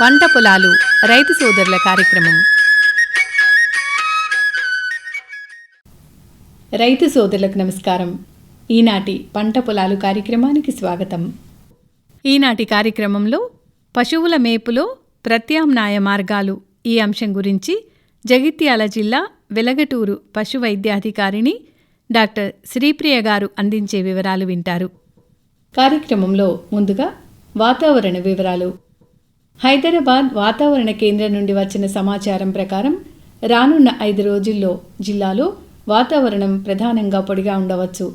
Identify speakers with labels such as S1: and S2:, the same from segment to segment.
S1: పంట పొలాలు రైతు సోదరుల కార్యక్రమం. రైతు సోదరులకు నమస్కారం. ఈనాటి పంట పొలాలు కార్యక్రమానికి స్వాగతం. ఈనాటి కార్యక్రమంలో పశువుల మేపులో ప్రత్యామ్నాయ మార్గాలు ఈ అంశం గురించి జగిత్యాల జిల్లా వెలగటూరు పశు వైద్యాధికారిణి డాక్టర్ శ్రీప్రియ గారు అందించే వివరాలు వింటారు. కార్యక్రమంలో ముందుగా వాతావరణ వివరాలు. హైదరాబాద్ వాతావరణ కేంద్రం నుండి వచ్చిన సమాచారం ప్రకారం రానున్న ఐదు రోజుల్లో జిల్లాలో వాతావరణం ప్రధానంగా పొడిగా ఉండవచ్చు.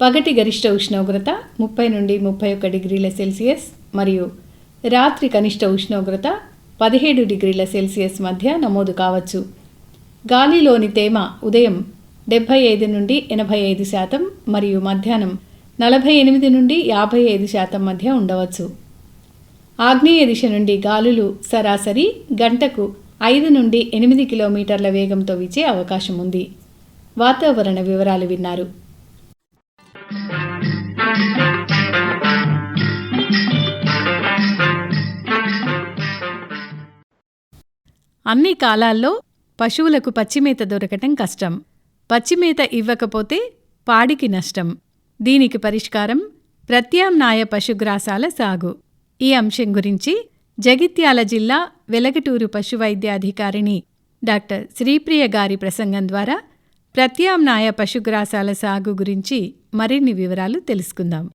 S1: పగటి గరిష్ట ఉష్ణోగ్రత ముప్పై నుండి ముప్పై ఒక్క డిగ్రీల సెల్సియస్ మరియు రాత్రి కనిష్ట ఉష్ణోగ్రత పదిహేడు డిగ్రీల సెల్సియస్ మధ్య నమోదు కావచ్చు. గాలిలోని తేమ ఉదయం డెబ్భై ఐదు నుండి ఎనభై ఐదు శాతం మరియు మధ్యాహ్నం నలభై ఎనిమిది నుండి యాభై ఐదు శాతం మధ్య ఉండవచ్చు. ఆగ్నేయ దిశ నుండి గాలులు సరాసరి గంటకు ఐదు నుండి ఎనిమిది కిలోమీటర్ల వేగంతో వీచే అవకాశం ఉంది. వాతావరణ వివరాలు విన్నారు. అన్ని కాలాల్లో పశువులకు పచ్చిమేత దొరకటం కష్టం. పచ్చిమేత ఇవ్వకపోతే పాడికి నష్టం. దీనికి పరిష్కారం ప్రత్యామ్నాయ పశుగ్రాసాల సాగు. ఈ అంశం గురించి జగిత్యాల జిల్లా వెలగటూరు పశువైద్యాధికారిణి డాక్టర్ శ్రీప్రియ గారి ప్రసంగం ద్వారా ప్రత్యామ్నాయ పశుగ్రాసాల సాగు గురించి మరిన్ని వివరాలు తెలుసుకుందాం.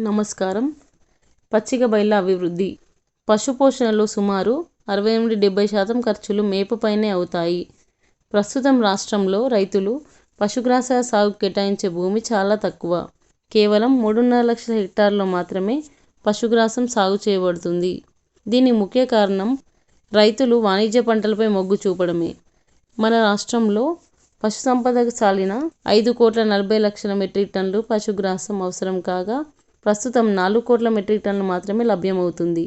S2: నమస్కారం. పచ్చిక బయళ్ళ అభివృద్ధి. పశుపోషణలో సుమారు అరవై ఎనిమిది డెబ్బై శాతం ఖర్చులు మేపుపైనే అవుతాయి. ప్రస్తుతం రాష్ట్రంలో రైతులు పశుగ్రాసాల సాగు కేటాయించే భూమి చాలా తక్కువ. కేవలం మూడున్నర లక్షల హెక్టార్లో మాత్రమే పశుగ్రాసం సాగు చేయబడుతుంది. దీని ముఖ్య కారణం రైతులు వాణిజ్య పంటలపై మొగ్గు చూపడమే. మన రాష్ట్రంలో పశు సంపదకు సాలిన ఐదు కోట్ల నలభై లక్షల మెట్రిక్ టన్నులు పశుగ్రాసం అవసరం కాగా ప్రస్తుతం నాలుగు కోట్ల మెట్రిక్ టన్నులు మాత్రమే లభ్యమవుతుంది.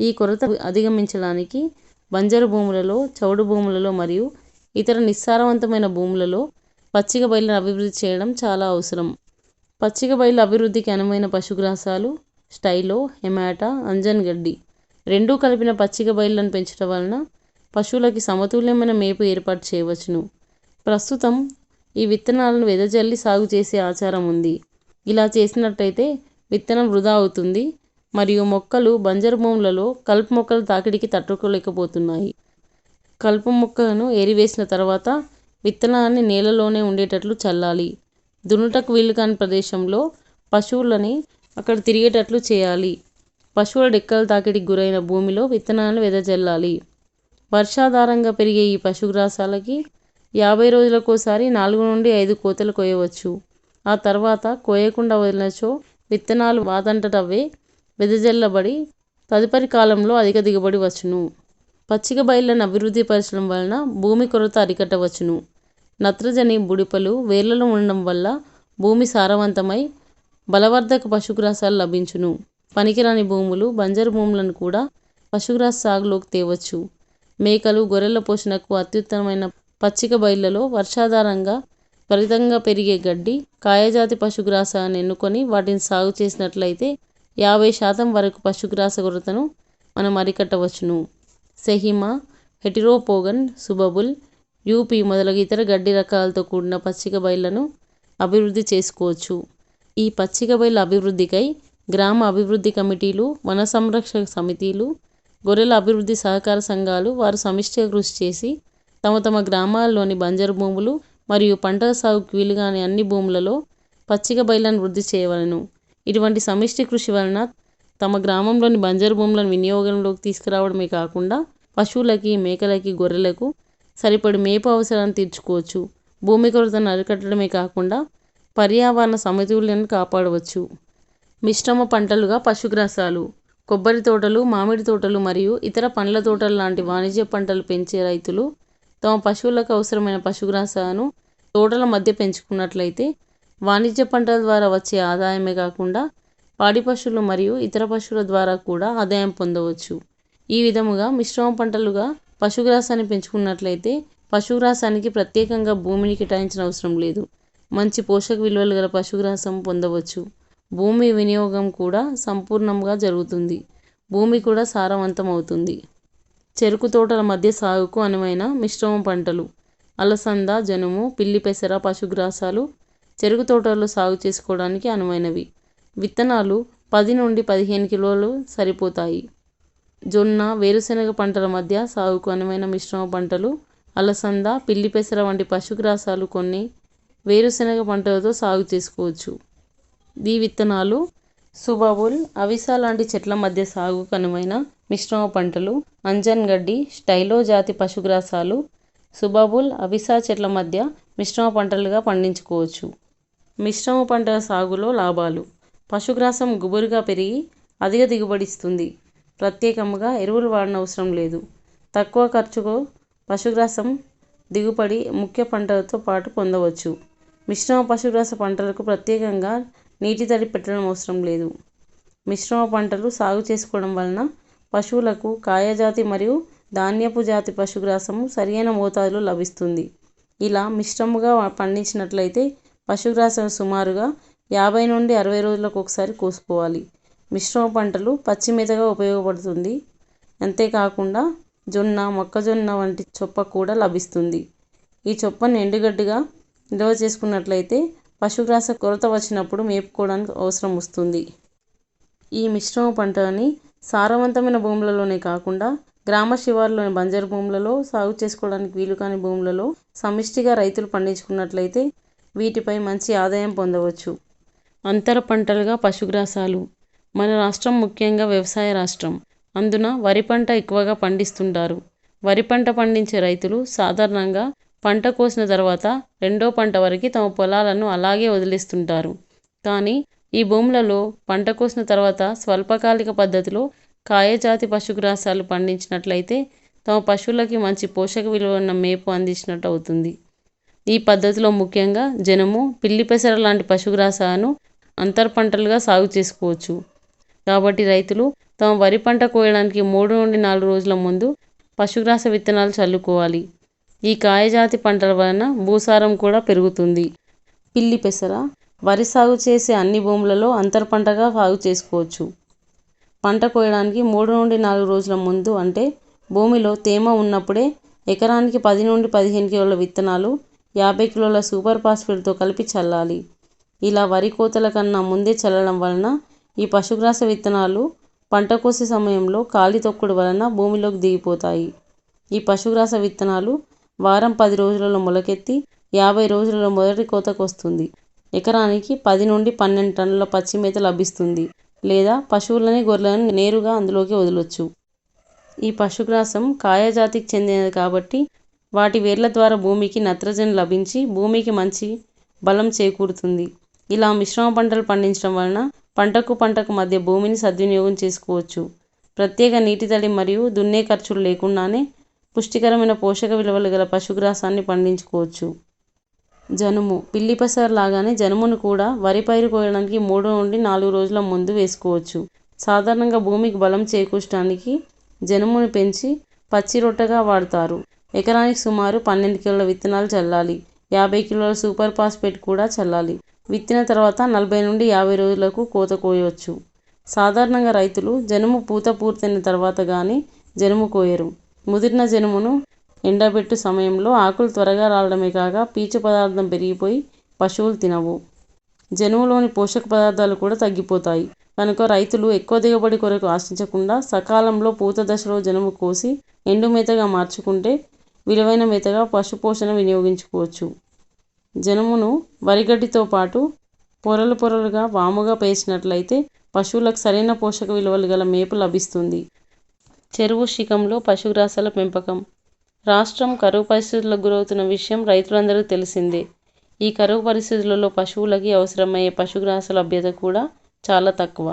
S2: ఈ కొరత అధిగమించడానికి బంజరు భూములలో చౌడు భూములలో మరియు ఇతర నిస్సారవంతమైన భూములలో పచ్చిక బయళ్ళను అభివృద్ధి చేయడం చాలా అవసరం. పచ్చిక బయలు అభివృద్ధికి అనువైన పశుగ్రాసాలు స్టైలో హెమాటా అంజన్ గడ్డి రెండూ కలిపిన పచ్చిక బయళ్ళను పెంచడం వలన పశువులకి సమతుల్యమైన మేపు ఏర్పాటు చేయవచ్చును. ప్రస్తుతం ఈ విత్తనాలను వెదజల్లి సాగు చేసే ఆచారం ఉంది. ఇలా చేసినట్టయితే విత్తనం వృధా అవుతుంది మరియు మొక్కలు బంజరు భూములలో కలుపు మొక్కల తాకిడికి తట్టుకోలేకపోతున్నాయి. కలుపు మొక్కలను ఏరివేసిన తర్వాత విత్తనాన్ని నేలలోనే ఉండేటట్లు చల్లాలి. దున్నుటకు వీలు కాని ప్రదేశంలో పశువులని అక్కడ తిరిగేటట్లు చేయాలి. పశువుల డెక్కల తాకిడికి గురైన భూమిలో విత్తనాలను వెదజల్లాలి. వర్షాధారంగా పెరిగే ఈ పశుగ్రాసాలకి యాభై రోజులకోసారి నాలుగు నుండి ఐదు కోతలు కోయవచ్చు ఆ తర్వాత కోయకుండా వదిలినచో విత్తనాలు వాతంటటవే వెదజల్లబడి తదుపరి కాలంలో అధిక దిగుబడి వచ్చును. పచ్చిక బయళ్ళను అభివృద్ధి పరచడం వలన భూమి కొరత అరికట్టవచ్చును. నత్రజని బుడిపలు వేర్లలో ఉండడం వల్ల భూమి సారవంతమై బలవర్ధక పశుగ్రాసాలు లభించును. పనికిరాని భూములు బంజరు భూములను కూడా పశుగ్రాస సాగులోకి తేవచ్చు. మేకలు గొర్రెల పోషణకు అత్యుత్తమమైన పచ్చిక బయళ్ళలో వర్షాధారంగా త్వరితంగా పెరిగే గడ్డి కాయజాతి పశుగ్రాసాన్ని ఎన్నుకొని వాటిని సాగు చేసినట్లయితే యాభై శాతం వరకు పశుగ్రాస కొరతను మనం అరికట్టవచ్చును. సెహిమా హెటిరోపోగన్ సుబబుల్ యూపీ మొదలగు ఇతర గడ్డి రకాలతో కూడిన పచ్చిక బయళ్ళను అభివృద్ధి చేసుకోవచ్చు. ఈ పచ్చిక బయళ్ళ అభివృద్ధికై గ్రామ అభివృద్ధి కమిటీలు వన సంరక్షక సమితిలు గొర్రెల అభివృద్ధి సహకార సంఘాలు వారు సమిష్టిగా కృషి చేసి తమ తమ గ్రామాల్లోని బంజరు భూములు మరియు పంటల సాగుకు వీలుగాని అన్ని భూములలో పచ్చిక బయళ్ళను వృద్ధి చేయవలెను. ఇటువంటి సమిష్టి కృషి వలన తమ గ్రామంలోని బంజరు భూములను వినియోగంలోకి తీసుకురావడమే కాకుండా పశువులకి మేకలకి గొర్రెలకు సరిపడి మేపు అవసరాన్ని తీర్చుకోవచ్చు. భూమి కొరతను అరికట్టడమే కాకుండా పర్యావరణ సమతుల్యాన్ని కాపాడవచ్చు. మిశ్రమ పంటలుగా పశుగ్రాసాలు కొబ్బరి తోటలు మామిడి తోటలు మరియు ఇతర పండ్ల తోటలు లాంటి వాణిజ్య పంటలు పెంచే రైతులు తమ పశువులకు అవసరమైన పశుగ్రాసాలను తోటల మధ్య పెంచుకున్నట్లయితే వాణిజ్య పంటల ద్వారా వచ్చే ఆదాయమే కాకుండా పాడి పశువులు మరియు ఇతర పశువుల ద్వారా కూడా ఆదాయం పొందవచ్చు. ఈ విధముగా మిశ్రమ పంటలుగా పశుగ్రాసాన్ని పెంచుకున్నట్లయితే పశుగ్రాసానికి ప్రత్యేకంగా భూమిని కేటాయించిన అవసరం లేదు. మంచి పోషక విలువలు గల పశుగ్రాసం పొందవచ్చు. భూమి వినియోగం కూడా సంపూర్ణంగా జరుగుతుంది. భూమి కూడా సారవంతం అవుతుంది చెరుకు తోటల మధ్య సాగుకు అనువైన మిశ్రమ పంటలు అలసంద జనుము పిల్లి పెసర పశుగ్రాసాలు చెరుకు తోటల్లో సాగు చేసుకోవడానికి అనువైనవి. విత్తనాలు పది నుండి పదిహేను కిలోలు సరిపోతాయి. జొన్న వేరుశెనగ పంటల మధ్య సాగుకు అనువైన మిశ్రమ పంటలు అలసంద పిల్లి పెసర వంటి పశుగ్రాసాలు కొన్ని వేరుశెనగ పంటలతో సాగు చేసుకోవచ్చు. ఈ విత్తనాలు సుబాబుల్ అవిసా లాంటి చెట్ల మధ్య సాగుకు అనువైన మిశ్రమ పంటలు అంజన్ గడ్డి స్టైలో జాతి పశుగ్రాసాలు సుబాబుల్ అవిసా చెట్ల మధ్య మిశ్రమ పంటలుగా పండించుకోవచ్చు. మిశ్రమ పంటల సాగులో లాభాలు. పశుగ్రాసం గుబురుగా పెరిగి అధిక దిగుబడి ఇస్తుంది. ప్రత్యేకంగా ఎరువులు వాడనవసరం లేదు. తక్కువ ఖర్చుతో పశుగ్రాసం దిగుబడి ముఖ్య పంటలతో పాటు పొందవచ్చు. మిశ్రమ పశుగ్రాస పంటలకు ప్రత్యేకంగా నీటి తడి పెట్టడం అవసరం లేదు. మిశ్రమ పంటలు సాగు చేసుకోవడం వలన పశువులకు కాయజాతి మరియు ధాన్యపు జాతి పశుగ్రాసము సరియైన మోతాదులో లభిస్తుంది. ఇలా మిశ్రమంగా పండించినట్లయితే పశుగ్రాసం సుమారుగా యాభై నుండి అరవై రోజులకు ఒకసారి కోసుకోవాలి. మిశ్రమ పంటలు పచ్చి మేతగా ఉపయోగపడుతుంది. అంతేకాకుండా జొన్న మొక్కజొన్న వంటి చొప్ప కూడా లభిస్తుంది. ఈ చొప్పను ఎండుగడ్డిగా నిల్వ చేసుకున్నట్లయితే పశుగ్రాస కొరత వచ్చినప్పుడు మేపుకోవడానికి అవసరం వస్తుంది. ఈ మిశ్రమ పంటని సారవంతమైన భూములలోనే కాకుండా గ్రామ శివారులోని బంజరు భూములలో సాగు చేసుకోవడానికి వీలు కాని భూములలో సమిష్టిగా రైతులు పండించుకున్నట్లయితే వీటిపై మంచి ఆదాయం పొందవచ్చు. అంతర పంటలుగా పశుగ్రాసాలు. మన రాష్ట్రం ముఖ్యంగా వ్యవసాయ రాష్ట్రం. అందున వరి పంట ఎక్కువగా పండిస్తుంటారు. వరి పంట పండించే రైతులు సాధారణంగా పంట కోసిన తర్వాత రెండో పంట వరకు తమ పొలాలను అలాగే వదిలేస్తుంటారు. కానీ ఈ భూములలో పంట కోసిన తర్వాత స్వల్పకాలిక పద్ధతిలో కాయజాతి పశుగ్రాసాలు పండించినట్లయితే తమ పశువులకి మంచి పోషక విలువ ఉన్న మేపు అందించినట్టు అవుతుంది. ఈ పద్ధతిలో ముఖ్యంగా జనము పిల్లి పెసర లాంటి పశుగ్రాసాలను అంతర్ పంటలుగా సాగు చేసుకోవచ్చు. కాబట్టి రైతులు తమ వరి పంట కోయడానికి మూడు నుండి నాలుగు రోజుల ముందు పశుగ్రాస విత్తనాలు చల్లుకోవాలి. ఈ కాయజాతి పంటల వలన భూసారం కూడా పెరుగుతుంది. పిల్లి పెసర వరి సాగు చేసే అన్ని భూములలో అంతర పంటగా సాగు చేసుకోవచ్చు. పంట కోయడానికి మూడు నుండి నాలుగు రోజుల ముందు అంటే భూమిలో తేమ ఉన్నప్పుడే ఎకరానికి పది నుండి పదిహేను కిలోల విత్తనాలు యాభై కిలోల సూపర్ ఫాస్ఫేట్తో కలిపి చల్లాలి. ఇలా వరి కోతల కన్నా ముందే చల్లడం వలన ఈ పశుగ్రాస విత్తనాలు పంట కోసే సమయంలో కాలి తొక్కుడు వలన భూమిలోకి దిగిపోతాయి. ఈ పశుగ్రాస విత్తనాలు వారం పది రోజులలో మొలకెత్తి యాభై రోజులలో మొదటి కోతకు వస్తుంది ఎకరానికి పది నుండి పన్నెండు టన్నుల పచ్చి మేత లభిస్తుంది లేదా పశువులని గొర్రెలను నేరుగా అందులోకి వదలొచ్చు. ఈ పశుగ్రాసం కాయజాతికి చెందినది కాబట్టి వాటి వేర్ల ద్వారా భూమికి నత్రజని లభించి భూమికి మంచి బలం చేకూరుతుంది. ఇలా మిశ్రమ పంటలు పండించడం వలన పంటకు పంటకు మధ్య భూమిని సద్వినియోగం చేసుకోవచ్చు. ప్రత్యేక నీటి తడి మరియు దున్నే ఖర్చులు లేకుండానే పుష్టికరమైన పోషక విలువలు గల పశుగ్రాసాన్ని పండించుకోవచ్చు. జనుము. పిల్లి పెసర లాగానే జనుమును కూడా వరి పైరు కోయడానికి మూడు నుండి నాలుగు రోజుల ముందు వేసుకోవచ్చు. సాధారణంగా భూమికి బలం చేకూర్చడానికి జనుమును పెంచి పచ్చి రొట్టెగా వాడతారు. ఎకరానికి సుమారు పన్నెండు కిలోల విత్తనాలు చల్లాలి. యాభై కిలోల సూపర్ ఫాస్ఫేట్ కూడా చల్లాలి. విత్తిన తర్వాత నలభై నుండి యాభై రోజులకు కోత కోయవచ్చు. సాధారణంగా రైతులు జనుము పూత పూర్తయిన తర్వాత కానీ జనుము కోయరు. ముదిరిన జనుమును ఎండబెట్టు సమయంలో ఆకులు త్వరగా రాలడమే కాక పీచు పదార్థం పెరిగిపోయి పశువులు తినవు. జనుములోని పోషక పదార్థాలు కూడా తగ్గిపోతాయి. కనుక రైతులు ఎక్కువ దిగుబడి కొరకు ఆశించకుండా సకాలంలో పూత దశలో జనుము కోసి ఎండు మేతగా మార్చుకుంటే విలువైన మేతగా పశుపోషణ వినియోగించుకోవచ్చు. జనుమును వరిగడ్డితో పాటు పొరలు పొరలుగా వాముగా పేసినట్లయితే పశువులకు సరైన పోషక విలువలు గల మేపు లభిస్తుంది. చెరువు శిఖంలో పశుగ్రాసాల పెంపకం. రాష్ట్రం కరువు పరిస్థితులకు గురవుతున్న విషయం రైతులందరూ తెలిసిందే. ఈ కరువు పరిస్థితులలో పశువులకి అవసరమయ్యే పశుగ్రాస లభ్యత కూడా చాలా తక్కువ.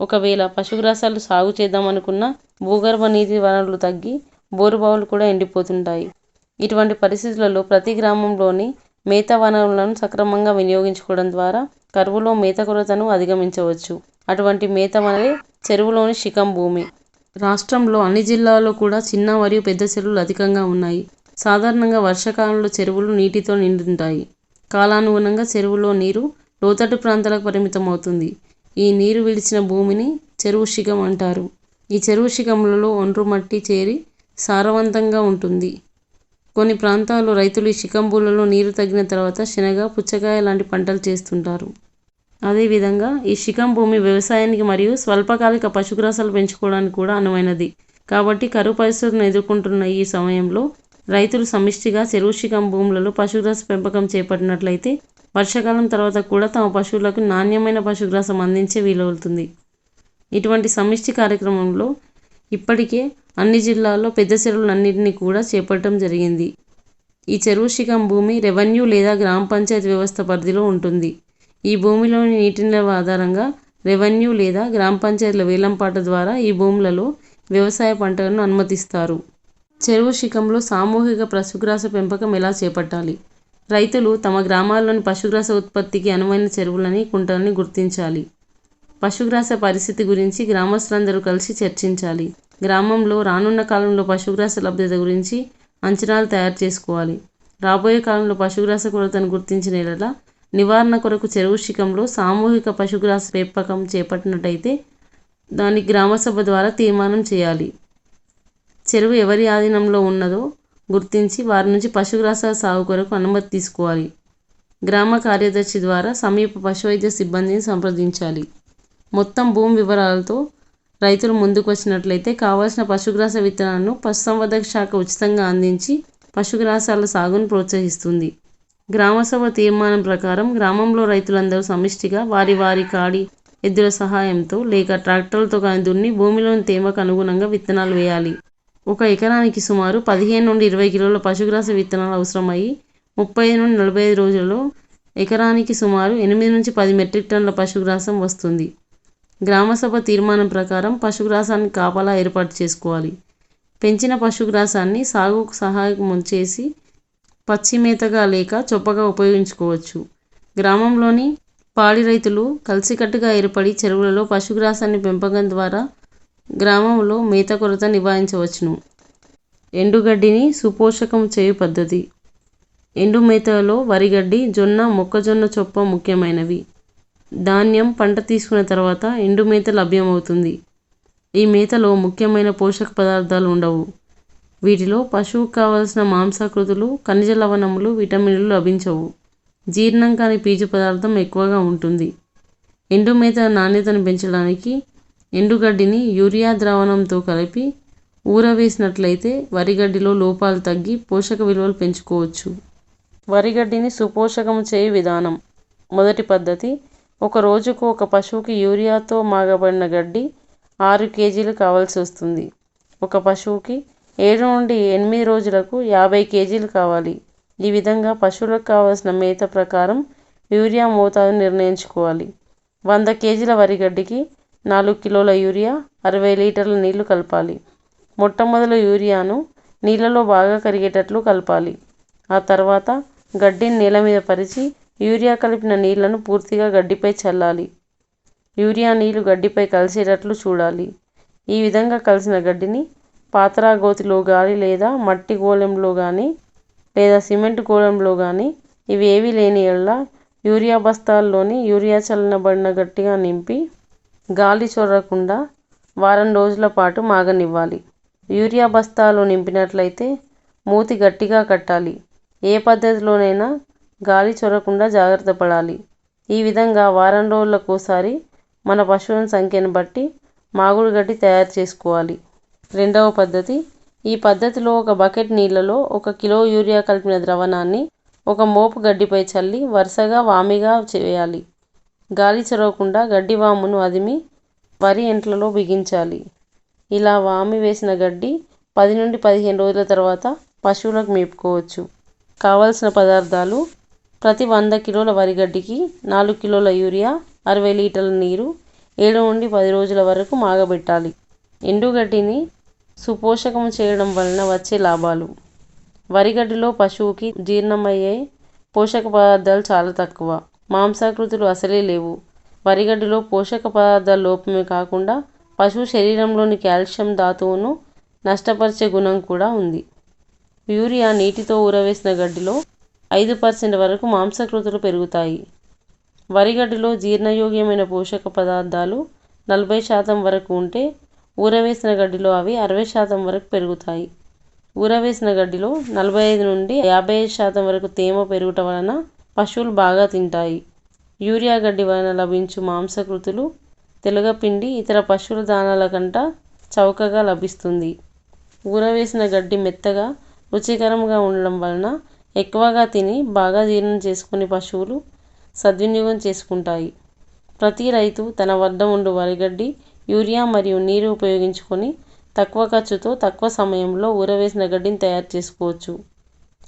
S2: ఒకవేళ పశుగ్రాసాలు సాగు చేద్దామనుకున్న భూగర్భ నీటి వనరులు తగ్గి బోరుబావులు కూడా ఎండిపోతుంటాయి. ఇటువంటి పరిస్థితులలో ప్రతి గ్రామంలోని మేత వనరులను సక్రమంగా వినియోగించుకోవడం ద్వారా కరువులో మేత కొరతను అధిగమించవచ్చు. అటువంటి మేత వనరే చెరువులోని శిఖం భూమి. రాష్ట్రంలో అన్ని జిల్లాల్లో కూడా చిన్న మరియు పెద్ద చెరువులు అధికంగా ఉన్నాయి. సాధారణంగా వర్షాకాలంలో చెరువులు నీటితో నిండుంటాయి. కాలానుగుణంగా చెరువులో నీరు లోతట్టు ప్రాంతాలకు పరిమితం అవుతుంది ఈ నీరు విడిచిన భూమిని చెరువు శిఖం అంటారు. ఈ చెరువు శిఖములలో ఒండ్రు మట్టి చేరి సారవంతంగా ఉంటుంది. కొన్ని ప్రాంతాల్లో రైతులు ఈ శిఖంబులలో నీరు తగ్గిన తర్వాత శనగ పుచ్చకాయ లాంటి పంటలు చేస్తుంటారు. అదేవిధంగా ఈ శిఖం భూమి వ్యవసాయానికి మరియు స్వల్పకాలిక పశుగ్రాసాలు పెంచుకోవడానికి కూడా అనువైనది. కాబట్టి కరువు పరిస్థితులను ఎదుర్కొంటున్న ఈ సమయంలో రైతులు సమిష్టిగా చెరువు శిఖం భూములలో పశుగ్రాస పెంపకం చేపట్టినట్లయితే వర్షాకాలం తర్వాత కూడా తమ పశువులకు నాణ్యమైన పశుగ్రాసం అందించే వీలవుతుంది. ఇటువంటి సమిష్టి కార్యక్రమంలో ఇప్పటికే అన్ని జిల్లాల్లో పెద్ద చెరువులన్నింటినీ కూడా చేపట్టడం జరిగింది. ఈ చెరువు శిఖం భూమి రెవెన్యూ లేదా గ్రామ పంచాయతీ వ్యవస్థ పరిధిలో ఉంటుంది. ఈ భూమిలోని నీటి నిల్వ ఆధారంగా రెవెన్యూ లేదా గ్రామ పంచాయతీల వేలంపాట ద్వారా ఈ భూములలో వ్యవసాయ పంటలను అనుమతిస్తారు. చెరువు శిఖంలో సామూహిక పశుగ్రాస పెంపకం ఎలా చేపట్టాలి? రైతులు తమ గ్రామాల్లోని పశుగ్రాస ఉత్పత్తికి అనువైన చెరువులని కుంటలని గుర్తించాలి. పశుగ్రాస పరిస్థితి గురించి గ్రామస్తులందరూ కలిసి చర్చించాలి. గ్రామంలో రానున్న కాలంలో పశుగ్రాస లభ్యత గురించి అంచనాలు తయారు చేసుకోవాలి. రాబోయే కాలంలో పశుగ్రాస కొరతను గుర్తించిన ఎడల నివారణ కొరకు చెరువు శిఖంలో సామూహిక పశుగ్రాస పెంపకం చేపట్టినట్టయితే దాన్ని గ్రామసభ ద్వారా తీర్మానం చేయాలి. చెరువు ఎవరి ఆధీనంలో ఉన్నదో గుర్తించి వారి నుంచి పశుగ్రాస సాగు కొరకు అనుమతి తీసుకోవాలి. గ్రామ కార్యదర్శి ద్వారా సమీప పశువైద్య సిబ్బందిని సంప్రదించాలి. మొత్తం భూమి వివరాలతో రైతులు ముందుకు వచ్చినట్లయితే కావాల్సిన పశుగ్రాస విత్తనాలను పశుసంవర్ధక శాఖ ఉచితంగా అందించి పశుగ్రాసాల సాగును ప్రోత్సహిస్తుంది. గ్రామసభ తీర్మానం ప్రకారం గ్రామంలో రైతులందరూ సమిష్టిగా వారి వారి కాడి ఎద్దుల సహాయంతో లేక ట్రాక్టర్లతో కానీ దున్ని భూమిలోని తేమకు అనుగుణంగా విత్తనాలు వేయాలి. ఒక ఎకరానికి సుమారు పదిహేను నుండి ఇరవై కిలోల పశుగ్రాస విత్తనాలు అవసరమయ్యి ముప్పై నుండి నలభై ఐదు రోజులలో ఎకరానికి సుమారు ఎనిమిది నుంచి పది మెట్రిక్ టన్నుల పశుగ్రాసం వస్తుంది. గ్రామసభ తీర్మానం ప్రకారం పశుగ్రాసాన్ని కాపలా ఏర్పాటు చేసుకోవాలి. పెంచిన పశుగ్రాసాన్ని సాగుకు సహాయకం చేసి పచ్చి మేతగా లేక చొప్పగా ఉపయోగించుకోవచ్చు. గ్రామంలోని పాడి రైతులు కలిసికట్టుగా ఏర్పడి చెరువులలో పశుగ్రాసాన్ని పెంపకం ద్వారా గ్రామంలో మేత కొరత నివారించవచ్చును. ఎండుగడ్డిని సుపోషకం చేయు పద్ధతి. ఎండు మేతలో వరిగడ్డి జొన్న మొక్కజొన్న చొప్ప ముఖ్యమైనవి. ధాన్యం పంట తీసుకున్న తర్వాత ఎండు మేత లభ్యమవుతుంది. ఈ మేతలో ముఖ్యమైన పోషక పదార్థాలు ఉండవు. వీటిలో పశువుకు కావలసిన మాంసాకృతులు ఖనిజ లవణములు విటమిన్లు లభించవు. జీర్ణం కాని పీచు పదార్థం ఎక్కువగా ఉంటుంది. ఎండు మేత నాణ్యతను పెంచడానికి ఎండుగడ్డిని యూరియా ద్రావణంతో కలిపి ఊరవేసినట్లయితే వరిగడ్డిలో లోపాలు తగ్గి పోషక విలువలు పెంచుకోవచ్చు. వరిగడ్డిని సుపోషకం చేయు విధానం. మొదటి పద్ధతి ఒక రోజుకు ఒక పశువుకి యూరియాతో మాగబడిన గడ్డి ఆరు కేజీలు కావాల్సి వస్తుంది. ఒక పశువుకి ఏడు నుండి ఎనిమిది రోజులకు యాభై కేజీలు కావాలి. ఈ విధంగా పశువులకు కావలసిన మేత ప్రకారం యూరియా మోతాదు నిర్ణయించుకోవాలి. వంద కేజీల వరిగడ్డికి నాలుగు కిలోల యూరియా అరవై లీటర్ల నీళ్ళు కలపాలి. మొట్టమొదలు యూరియాను నీళ్ళలో బాగా కరిగేటట్లు కలపాలి. ఆ తర్వాత గడ్డిని నేల మీద పరిచి యూరియా కలిపిన నీళ్ళను పూర్తిగా గడ్డిపై చల్లాలి. యూరియా నీళ్ళు గడ్డిపై కలిసేటట్లు చూడాలి. ఈ విధంగా కలిసిన గడ్డిని పాత్ర గోతిలో గాలి లేదా మట్టి గోళంలో కానీ లేదా సిమెంట్ గోళంలో కానీ ఇవి ఏవి లేని ఎళ్ళ యూరియా బస్తాల్లోని యూరియా చల్లనబడిన గట్టిగా నింపి గాలి చొర్రకుండా వారం రోజుల పాటు మాగనివ్వాలి. యూరియా బస్తాలు నింపినట్లయితే మూతి గట్టిగా కట్టాలి. ఏ పద్ధతిలోనైనా గాలి చొరకుండా జాగ్రత్త పడాలి. ఈ విధంగా వారం రోజులకోసారి మన పశువుల సంఖ్యను బట్టి మాగుడు గడ్డి తయారు చేసుకోవాలి. రెండవ పద్ధతి. ఈ పద్ధతిలో ఒక బకెట్ నీళ్ళలో ఒక కిలో యూరియా కలిపిన ద్రవణాన్ని ఒక మోపు గడ్డిపై చల్లి వరుసగా వామిగా చేయాలి. గాలి చెరవకుండా గడ్డి వామును అదిమి వరి ఎంట్లలో బిగించాలి. ఇలా వామి వేసిన గడ్డి పది నుండి పదిహేను రోజుల తర్వాత పశువులకు మేపుకోవచ్చు. కావలసిన పదార్థాలు ప్రతి వంద కిలోల వరిగడ్డికి నాలుగు కిలోల యూరియా అరవై లీటర్ల నీరు ఏడు నుండి పది రోజుల వరకు మాగబెట్టాలి. ఎండుగడ్డిని సుపోషకం చేయడం వలన వచ్చే లాభాలు. వరిగడ్డిలో పశువుకి జీర్ణమయ్యే పోషక పదార్థాలు చాలా తక్కువ. మాంసాకృతులు అసలే లేవు. వరిగడ్డిలో పోషక పదార్థాల లోపమే కాకుండా పశువు శరీరంలోని కాల్షియం ధాతువును నష్టపరిచే గుణం కూడా ఉంది. యూరియా నీటితో ఊరవేసిన గడ్డిలో ఐదు పర్సెంట్ వరకు మాంసకృతులు పెరుగుతాయి. వరిగడ్డిలో జీర్ణయోగ్యమైన పోషక పదార్థాలు నలభై శాతం వరకు ఉంటే ఊరవేసిన గడ్డిలో అవి అరవై శాతం వరకు పెరుగుతాయి. ఊరవేసిన గడ్డిలో నలభై ఐదు నుండి యాభై ఐదు శాతం వరకు తేమ పెరుగుట వలన పశువులు బాగా తింటాయి. యూరియా గడ్డి వలన లభించు మాంసకృతులు తెలగపిండి ఇతర పశువుల దానాల కంట చౌకగా లభిస్తుంది. ఊరవేసిన గడ్డి మెత్తగా రుచికరంగా ఉండడం వలన ఎక్కువగా తిని బాగా జీర్ణం చేసుకుని పశువులు సద్వినియోగం చేసుకుంటాయి. ప్రతి రైతు తన వద్ద ఉండు వరిగడ్డి యూరియా మరియు నీరు ఉపయోగించుకొని తక్కువ ఖర్చుతో తక్కువ సమయంలో ఊరవేసిన గడ్డిని తయారు చేసుకోవచ్చు.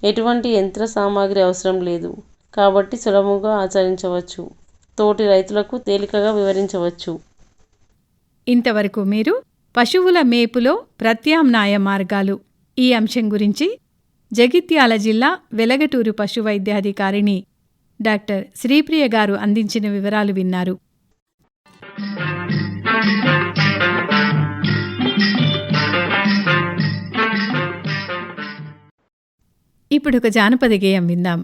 S2: ఎటువంటి యంత్ర సామాగ్రి అవసరం లేదు. కాబట్టి సులభంగా ఆచరించవచ్చు. తోటి రైతులకు తేలికగా వివరించవచ్చు.
S1: ఇంతవరకు మీరు పశువుల మేపులో ప్రత్యామ్నాయ మార్గాలు ఈ అంశం గురించి జగిత్యాల జిల్లా వెలగటూరు పశువైద్యాధికారిణి డాక్టర్ శ్రీప్రియ గారు అందించిన వివరాలు విన్నారు. ఇప్పుడు ఒక జానపద గేయం విందాం.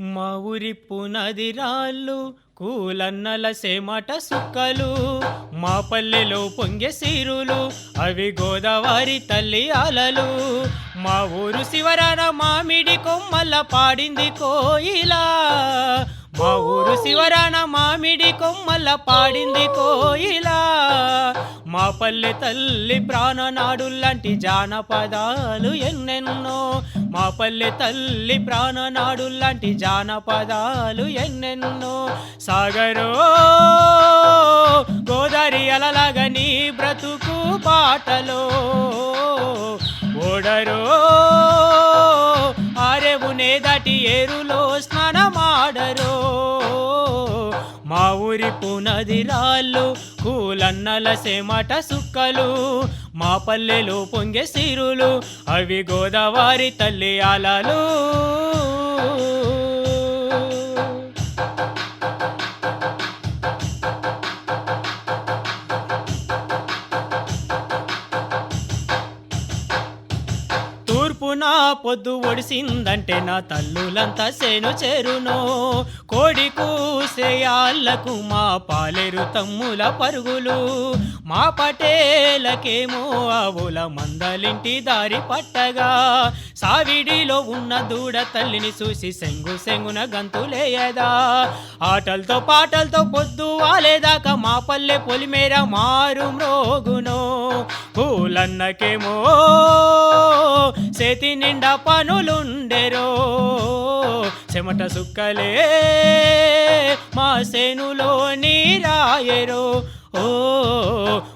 S3: మా ఊరి పునది రాళ్ళు కూలన్నల సేమట సుక్కలు మా పల్లెలో పొంగే సీరులు అవి గోదావరి తల్లి అలలు. మా ఊరు శివరాన మామిడి కొమ్మల పాడింది కోయిలా మా ఊరు శివరాన మామిడి కొమ్మల పాడింది కోయిలా. మా పల్లె తల్లి ప్రాణనాడు లాంటి జానపదాలు ఎన్నెన్నో. మా పల్లె తల్లి ప్రాణనాడు లాంటి జానపదాలు ఎన్నెన్నో. సాగరో గోదారి అలలాగని బ్రతుకు పాటలో. ఓడరో అరేవునే దాటి ఏరులో స్నానమాడరో. మా ఊరి పునది రాళ్ళు కూలన్నల సేమట సుక్కలు మా పల్లెలో పొంగే సిరులు అవి గోదావరి తల్లి అలలు పొద్దు ఒడిసిందంటే నా తల్లులంతా సేను చేరునో. కోడి కూసేయాళ్ళకు మా పాలేరు తమ్ముల పరుగులు. మా పటేలకేమో ఆవుల మందలింటి దారి పట్టగా. సావిడిలో ఉన్న దూడ తల్లిని చూసి సెంగు సెంగున గంతులేయదా ఆటలతో పాటలతో పొద్దు వాలేదాకా మా పల్లె పొలిమేర మారు మ్రోగునో పూలన్నకేమో చేతి నిండా పనులుండెరో. చెమట సుక్కలే మా సేనులో నీరాయరో. ఓ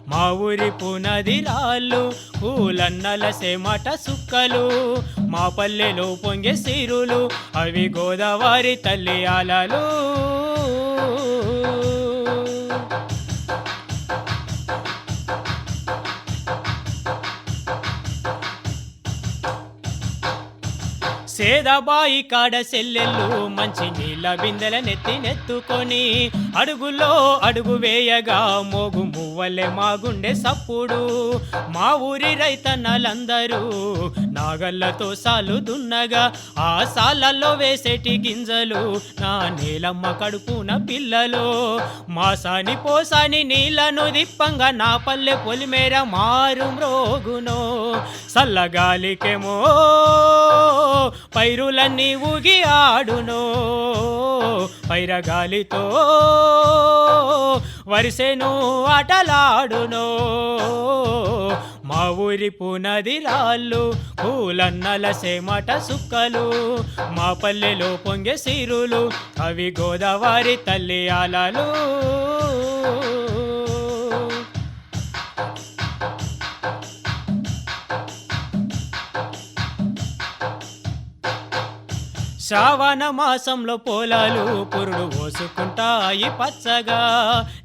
S3: మా ఊరి పునది రాళ్ళు పూలన్నల సెమట సుక్కలు మా పల్లెలో పొంగే సిరులు అవి గోదావరి తల్లి అలలు సేదబాయి కాడ సెల్లెళ్ళు మంచి నీళ్ళ బిందెల నెత్తి నెత్తుకొని అడుగులో అడుగు వేయగా మోగు మువ్వలే మా గుండె సప్పుడు. మా ఊరి రైతన్నలందరూ నాగళ్ళతో సాలు దున్నగా ఆ సాలల్లో వేసేటి గింజలు నా నీలమ్మ కడుపున పిల్లలు. మాసాని పోసాని నీళ్ళను దిప్పంగా నా పల్లె పొలిమేర మారు మ్రోగునో సల్లగాలికేమో పైరులన్నీ ఊగి ఆడునో పైరగాలితో వరిసెను ఆటలాడునో. మా ఊరి పునది రాళ్ళు పూలన్నల సేమట సుక్కలు మా పల్లెలో పొంగే సిరులు అవి గోదావరి తల్లి అలలు శ్రావణ మాసంలో పొలాలు పురుడు పోసుకుంటాయి పచ్చగా.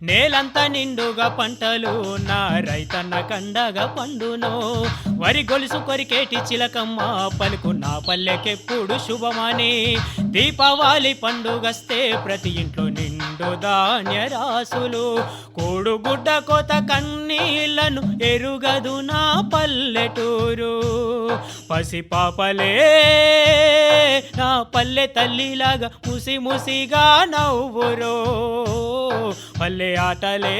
S3: నేలంతా నిండుగా పంటలు నా రైతన్న కండగా పండును. వరి గొలుసు కొరికేటి చిలకమ్మ పలుకు నా పల్లెకెప్పుడు శుభమని. దీపావళి పండుగస్తే ప్రతి ఇంట్లో నిండు ధాన్య రాసులు. కోడుగుడ్డ కోత కన్నీళ్ళను ఎరుగదు నా పల్లెటూరు. పసిపాపలే నా పల్లె తల్లిలాగా ముసి ముసిగా నవ్వురో. పల్లె ఆటలే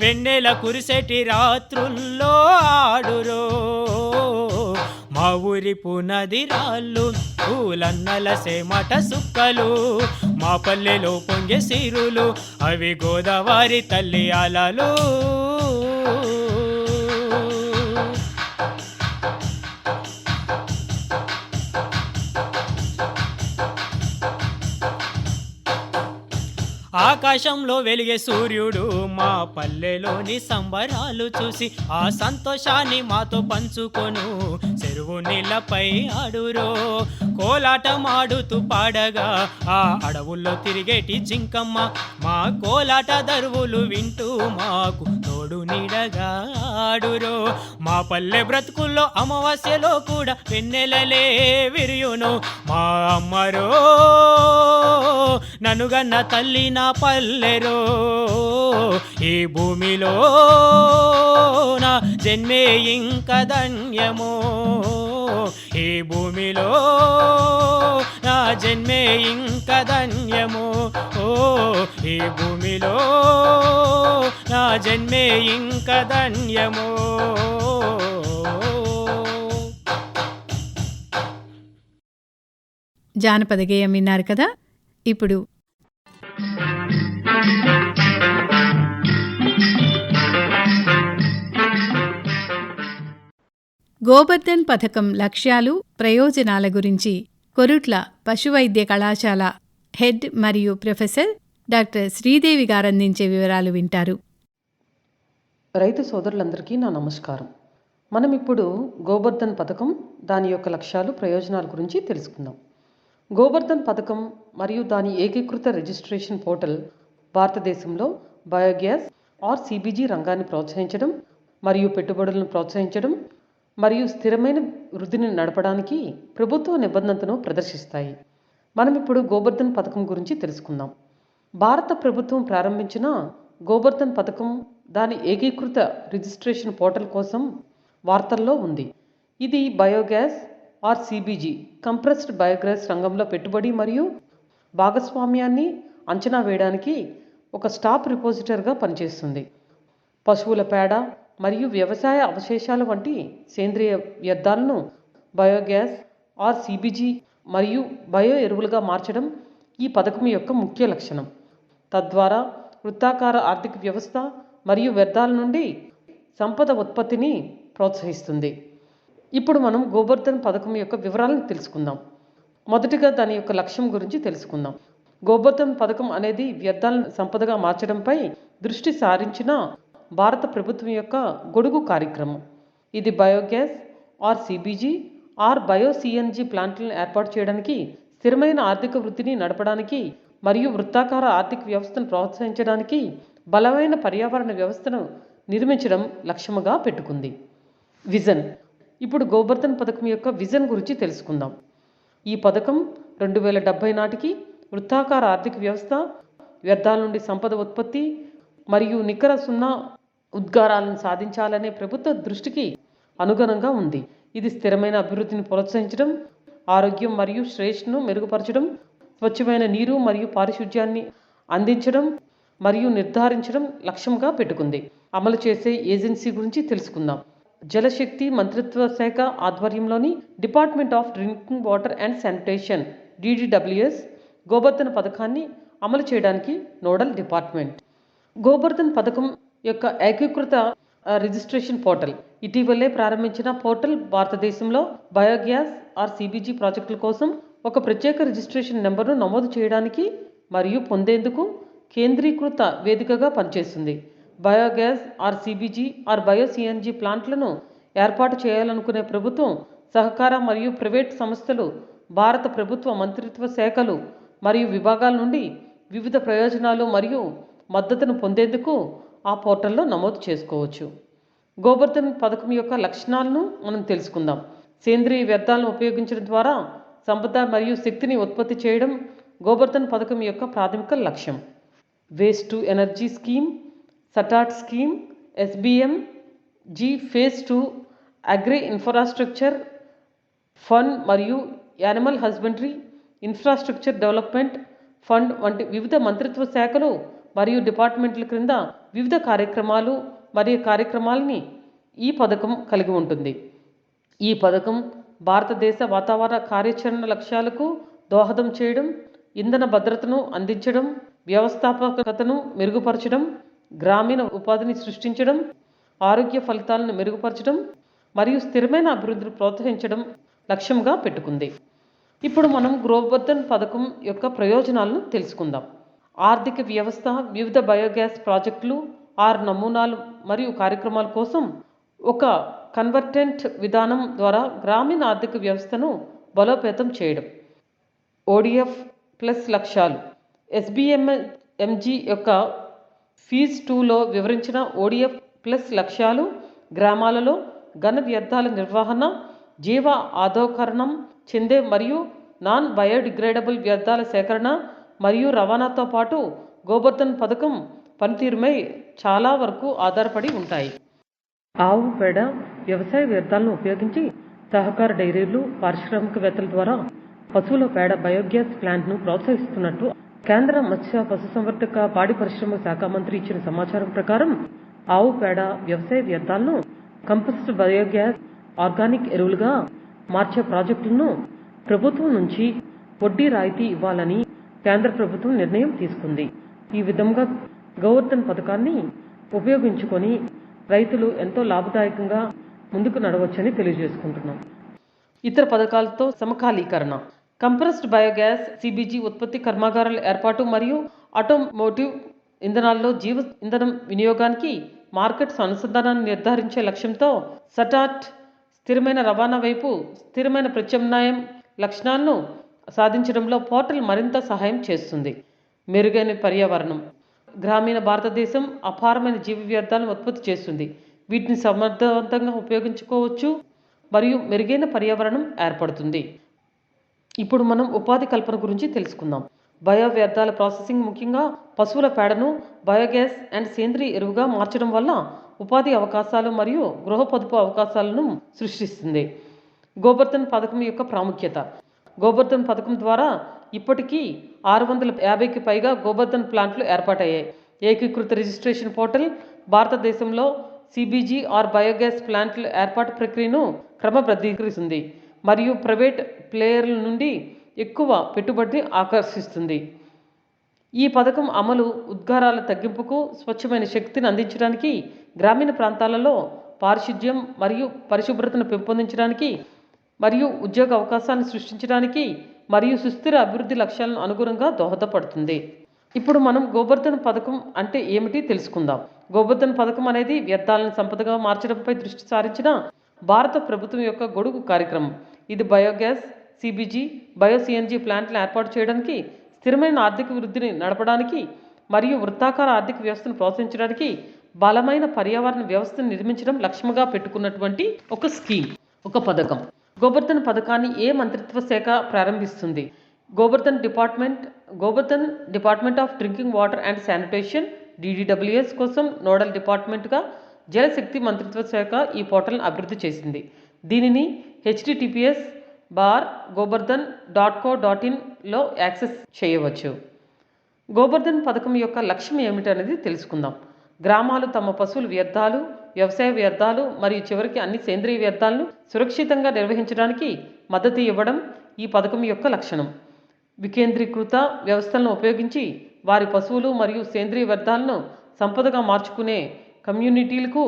S3: వెన్నెల కురిసెటి రాత్రుల్లో ఆడురో. మా ఊరి పునది రాళ్ళు పూలన్నల సేమట సుక్కలు మా పల్లెలో పొంగే సిరులు అవి గోదావరి తల్లి అలలు ఆకాశంలో వెలిగే సూర్యుడు మా పల్లెలోని సంబరాలు చూసి ఆ సంతోషాన్ని మాతో పంచుకొను. చెరువు నీళ్ళపై ఆడురో కోలాటమాడుతూ పాడగా ఆ అడవుల్లో తిరిగేటి జింకమ్మ మా కోలాట దరువులు వింటూ మాకు తోడు నీడగా ఆడురో. మా పల్లె బ్రతుకుల్లో అమావాస్యలో కూడా వెన్నెలలే విరియును. మా అమ్మరో నన్నుగన్న తల్లి నా పల్లెరో ఈ భూమిలో నా జన్మే ఇంక ధన్యమో. ఈ భూమిలో నా జన్మే ఇంక ధన్యమో. ఓ ఈ భూమిలో నా జన్మే ఇంక ధన్యమో.
S1: జానపద గేయం విన్నారు కదా? ఇప్పుడు గోబర్ధన్ పథకం లక్ష్యాలు ప్రయోజనాల గురించి కొరుట్ల పశువైద్య కళాశాల హెడ్ మరియు ప్రొఫెసర్ డాక్టర్ శ్రీదేవి గారందించే వివరాలు వింటారు.
S4: రైతు సోదరులందరికీ నా నమస్కారం. మనం ఇప్పుడు గోబర్ధన్ పథకం దాని యొక్క లక్ష్యాలు ప్రయోజనాల గురించి తెలుసుకుందాం. గోబర్ధన్ పథకం మరియు దాని ఏకీకృత రిజిస్ట్రేషన్ పోర్టల్ భారతదేశంలో బయోగ్యాస్ ఆర్ సిబిజీ రంగాన్ని ప్రోత్సహించడం మరియు పెట్టుబడులను ప్రోత్సహించడం మరియు స్థిరమైన వృద్ధిని నడపడానికి ప్రభుత్వ నిబంధనను ప్రదర్శిస్తాయి. మనం ఇప్పుడు గోబర్ధన్ పథకం గురించి తెలుసుకుందాం. భారత ప్రభుత్వం ప్రారంభించిన గోబర్ధన్ పథకం దాని ఏకీకృత రిజిస్ట్రేషన్ పోర్టల్ కోసం వార్తల్లో ఉంది. ఇది biogas or CBG compressed biogas రంగంలో పెట్టుబడి మరియు భాగస్వామ్యాన్ని అంచనా వేయడానికి ఒక స్టాప్ రిపోజిటర్గా పనిచేస్తుంది. పశువుల పేడ మరియు వ్యవసాయ అవశేషాల వంటి సేంద్రియ వ్యర్థాలను బయోగ్యాస్ ఆర్ సిబిజీ మరియు బయో ఎరువులుగా మార్చడం ఈ పథకం యొక్క ముఖ్య లక్షణం. తద్వారా వృత్తాకార ఆర్థిక వ్యవస్థ మరియు వ్యర్థాల నుండి సంపద ఉత్పత్తిని ప్రోత్సహిస్తుంది. ఇప్పుడు మనం గోబర్ధన్ పథకం యొక్క వివరాలను తెలుసుకుందాం. మొదటిగా దాని యొక్క లక్ష్యం గురించి తెలుసుకుందాం. గోబర్ధన్ పథకం అనేది వ్యర్థాలను సంపదగా మార్చడంపై దృష్టి సారించిన భారత ప్రభుత్వం యొక్క గొడుగు కార్యక్రమం. ఇది biogas or CBG or bio CNG ప్లాంట్లను ఏర్పాటు చేయడానికి స్థిరమైన ఆర్థిక వృద్ధిని నడపడానికి మరియు వృత్తాకార ఆర్థిక వ్యవస్థను ప్రోత్సహించడానికి బలమైన పర్యావరణ వ్యవస్థను నిర్మించడం లక్ష్యముగా పెట్టుకుంది. విజన్. ఇప్పుడు గోబర్ధన్ పథకం యొక్క విజన్ గురించి తెలుసుకుందాం. ఈ పథకం రెండు వేల డెబ్బై నాటికి వృత్తాకార ఆర్థిక వ్యవస్థ వ్యర్థాల నుండి సంపద ఉత్పత్తి మరియు నికర సున్నా ఉద్గారాలను సాధించాలనే ప్రభుత్వ దృష్టికి అనుగుణంగా ఉంది. ఇది స్థిరమైన అభివృద్ధిని ప్రోత్సహించడం ఆరోగ్యం మరియు శ్రేష్ఠను మెరుగుపరచడం స్వచ్ఛమైన నీరు మరియు పారిశుధ్యాన్ని అందించడం మరియు నిర్ధారించడం లక్ష్యంగా పెట్టుకుంది. అమలు చేసే ఏజెన్సీ గురించి తెలుసుకుందాం. జలశక్తి మంత్రిత్వ శాఖ ఆధ్వర్యంలోని department of drinking water and sanitation DDWS Gobardhan పథకాన్ని అమలు చేయడానికి నోడల్ డిపార్ట్మెంట్. గోబర్ధన్ పథకం యొక్క ఏకీకృత రిజిస్ట్రేషన్ పోర్టల్. ఇటీవలే ప్రారంభించిన పోర్టల్ భారతదేశంలో బయోగ్యాస్ ఆర్ సిబిజీ ప్రాజెక్టుల కోసం ఒక ప్రత్యేక రిజిస్ట్రేషన్ నెంబర్ను నమోదు చేయడానికి మరియు పొందేందుకు కేంద్రీకృత వేదికగా పనిచేస్తుంది. Biogas or CBG or bio CNG ప్లాంట్లను ఏర్పాటు చేయాలనుకునే ప్రభుత్వం సహకార మరియు ప్రైవేట్ సంస్థలు భారత ప్రభుత్వ మంత్రిత్వ శాఖలు మరియు విభాగాల నుండి వివిధ ప్రయోజనాలు మరియు మద్దతును పొందేందుకు ఆ పోర్టల్లో నమోదు చేసుకోవచ్చు. గోబర్ధన్ పథకం యొక్క లక్షణాలను మనం తెలుసుకుందాం. సేంద్రియ వ్యర్థాలను ఉపయోగించడం ద్వారా సంపద మరియు శక్తిని ఉత్పత్తి చేయడం గోబర్ధన్ పథకం యొక్క ప్రాథమిక లక్ష్యం. Waste to energy scheme SATAT scheme SBM G phase two agri infrastructure fund మరియు animal husbandry infrastructure development fund వంటి వివిధ మంత్రిత్వ శాఖలు మరియు డిపార్ట్మెంట్ల క్రింద వివిధ కార్యక్రమాలు మరియు కార్యక్రమాలని ఈ పథకం కలిగి ఉంటుంది. ఈ పథకం భారతదేశ వాతావరణ కార్యాచరణ లక్ష్యాలకు దోహదం చేయడం ఇంధన భద్రతను అందించడం వ్యవస్థాపకతను మెరుగుపరచడం గ్రామీణ ఉపాధిని సృష్టించడం ఆరోగ్య ఫలితాలను మెరుగుపరచడం మరియు స్థిరమైన అభివృద్ధిని ప్రోత్సహించడం లక్ష్యంగా పెట్టుకుంది. ఇప్పుడు మనం గ్రోబర్ధన్ పథకం యొక్క ప్రయోజనాలను తెలుసుకుందాం. ఆర్థిక వ్యవస్థ వివిధ బయోగ్యాస్ ప్రాజెక్టులు ఆరు నమూనాలు మరియు కార్యక్రమాల కోసం ఒక కన్వర్టెంట్ విధానం ద్వారా గ్రామీణ ఆర్థిక వ్యవస్థను బలోపేతం చేయడం. ఓడిఎఫ్ ప్లస్ లక్ష్యాలు. ఎస్బిఎం ఎంజీ యొక్క ఫీజ్ టూలో వివరించిన ఓడిఎఫ్ ప్లస్ లక్ష్యాలు గ్రామాలలో ఘన వ్యర్థాల నిర్వహణ జీవ ఆధోకరణం చెందే మరియు నాన్ బయోడిగ్రేడబుల్ వ్యర్థాల సేకరణ మరియు రవాణాతో పాటు గోబర్ధన్ పథకం పనితీరుపై చాలా వరకు ఆధారపడి ఉంటాయి. ఆవు పేడ వ్యవసాయ వ్యర్థాలను ఉపయోగించి సహకార డైరీలు పారిశ్రామికవేత్తల ద్వారా పశువుల పేడ బయోగ్యాస్ ప్లాంట్ను ప్రోత్సహిస్తున్నట్టు కేంద్ర మత్స్య పశుసంవర్ధక పాడి పరిశ్రమ శాఖ మంత్రి ఇచ్చిన సమాచారం ప్రకారం ఆవు పేడ వ్యవసాయ వ్యర్థాలను కంపోస్ట్ బయోగ్యాస్ ఆర్గానిక్ ఎరువులుగా మార్చే ప్రాజెక్టులను ప్రభుత్వం నుంచి వడ్డీ రాయితీ ఇవ్వాలని కేంద్ర ప్రభుత్వం నిర్ణయం తీసుకుంది. ఈ విధంగా గోవర్ధన్ పథకాన్ని ఉపయోగించుకొని రైతులు ఎంతో లాభదాయకంగా ముందుకు నడవచ్చని తెలియజేసుకుంటున్నాం. ఇతర పథకాలతో సమకాలీకరణ. కంప్రెస్డ్ బయోగ్యాస్ సిబిజీ ఉత్పత్తి కర్మాగారాల ఏర్పాటు మరియు ఆటోమోటివ్ ఇంధనాల్లో జీవ ఇంధనం వినియోగానికి మార్కెట్స్ అనుసంధానాన్ని నిర్ధారించే లక్ష్యంతో సటాట్ స్థిరమైన రవాణా వైపు స్థిరమైన ప్రత్యామ్నాయం లక్షణాలను సాధించడంలో పోర్టల్ మరింత సహాయం చేస్తుంది. మెరుగైన పర్యావరణం గ్రామీణ భారతదేశం అపారమైన జీవ వ్యర్థాలను ఉత్పత్తి చేస్తుంది. వీటిని సమర్థవంతంగా ఉపయోగించుకోవచ్చు మరియు మెరుగైన పర్యావరణం ఏర్పడుతుంది. ఇప్పుడు మనం ఉపాధి కల్పన గురించి తెలుసుకుందాం. బయో వ్యర్థాల ప్రాసెసింగ్ ముఖ్యంగా పశువుల పేడను బయోగ్యాస్ అండ్ సేంద్రియ ఎరువుగా మార్చడం వల్ల ఉపాధి అవకాశాలు మరియు గృహ పొదుపు అవకాశాలను సృష్టిస్తుంది. గోబర్ధన్ పథకం యొక్క ప్రాముఖ్యత. గోబర్ధన్ పథకం ద్వారా ఇప్పటికీ ఆరు వందల యాభైకి పైగా గోబర్ధన్ ప్లాంట్లు ఏర్పాటయ్యాయి. ఏకీకృత రిజిస్ట్రేషన్ పోర్టల్ భారతదేశంలో సిబిజీ ఆర్ బయోగ్యాస్ ప్లాంట్ల ఏర్పాటు ప్రక్రియను క్రమబద్ధీకరిస్తుంది మరియు ప్రైవేట్ ప్లేయర్ల నుండి ఎక్కువ పెట్టుబడిని ఆకర్షిస్తుంది. ఈ పథకం అమలు ఉద్గారాల తగ్గింపుకు స్వచ్ఛమైన శక్తిని అందించడానికి గ్రామీణ ప్రాంతాలలో పారిశుద్ధ్యం మరియు పరిశుభ్రతను పెంపొందించడానికి మరియు ఉద్యోగ అవకాశాలను సృష్టించడానికి మరియు సుస్థిర అభివృద్ధి లక్ష్యాలను అనుగుణంగా దోహదపడుతుంది. ఇప్పుడు మనం గోబర్ధన్ పథకం అంటే ఏమిటి తెలుసుకుందాం. గోబర్ధన్ పథకం అనేది వ్యర్థాలను సంపదగా మార్చడంపై దృష్టి సారించిన భారత ప్రభుత్వం యొక్క గొడుగు కార్యక్రమం. ఇది బయోగ్యాస్ సిబిజీ బయో సిఎన్జీ ప్లాంట్లను ఏర్పాటు చేయడానికి స్థిరమైన ఆర్థిక వృద్ధిని నడపడానికి మరియు వృత్తాకార ఆర్థిక వ్యవస్థను ప్రోత్సహించడానికి బలమైన పర్యావరణ వ్యవస్థను నిర్మించడం లక్ష్యంగా పెట్టుకున్నటువంటి ఒక స్కీమ్ ఒక పథకం. గోబర్ధన్ పథకాన్ని ఏ మంత్రిత్వ శాఖ ప్రారంభిస్తుంది? Gobardhan department Gobardhan department of drinking water and sanitation DDWS కోసం నోడల్ డిపార్ట్మెంట్గా జలశక్తి మంత్రిత్వ శాఖ ఈ పోర్టల్ను అభివృద్ధి చేసింది. దీనిని HTTPS bar Gobardhan dot co dot ఇన్లో access చేయవచ్చు. గోబర్ధన్ పథకం యొక్క లక్ష్యం ఏమిటనేది తెలుసుకుందాం. గ్రామాలు తమ పశువుల వ్యర్థాలు వ్యవసాయ వ్యర్థాలు మరియు చివరికి అన్ని సేంద్రియ వ్యర్థాలను సురక్షితంగా నిర్వహించడానికి మద్దతు ఇవ్వడం ఈ పథకం యొక్క లక్షణం. వికేంద్రీకృత వ్యవస్థలను ఉపయోగించి వారి పశువులు మరియు సేంద్రియ వ్యర్థాలను సంపదగా మార్చుకునే కమ్యూనిటీలకు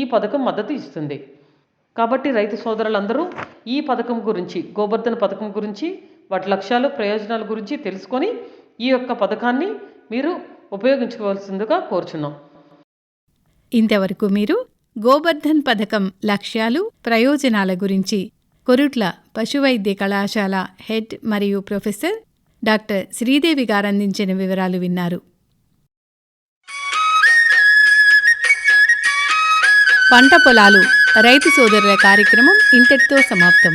S4: ఈ పథకం మద్దతు ఇస్తుంది. కాబట్టి రైతు సోదరులందరూ ఈ పథకం గురించి గోబర్ధన పథకం గురించి వాటి లక్ష్యాలు ప్రయోజనాల గురించి తెలుసుకొని ఈ యొక్క పథకాన్ని మీరు ఉపయోగించుకోవాల్సిందిగా కోరుచున్నాం.
S1: ఇంతవరకు మీరు గోబర్ధన్ పథకం లక్ష్యాలు ప్రయోజనాల గురించి కొరుట్ల పశువైద్య కళాశాల హెడ్ మరియు ప్రొఫెసర్ డాక్టర్ శ్రీదేవి గారందించిన వివరాలు విన్నారు. పంట పొలాలు రైతు సోదరుల కార్యక్రమం ఇంతటితో సమాప్తం.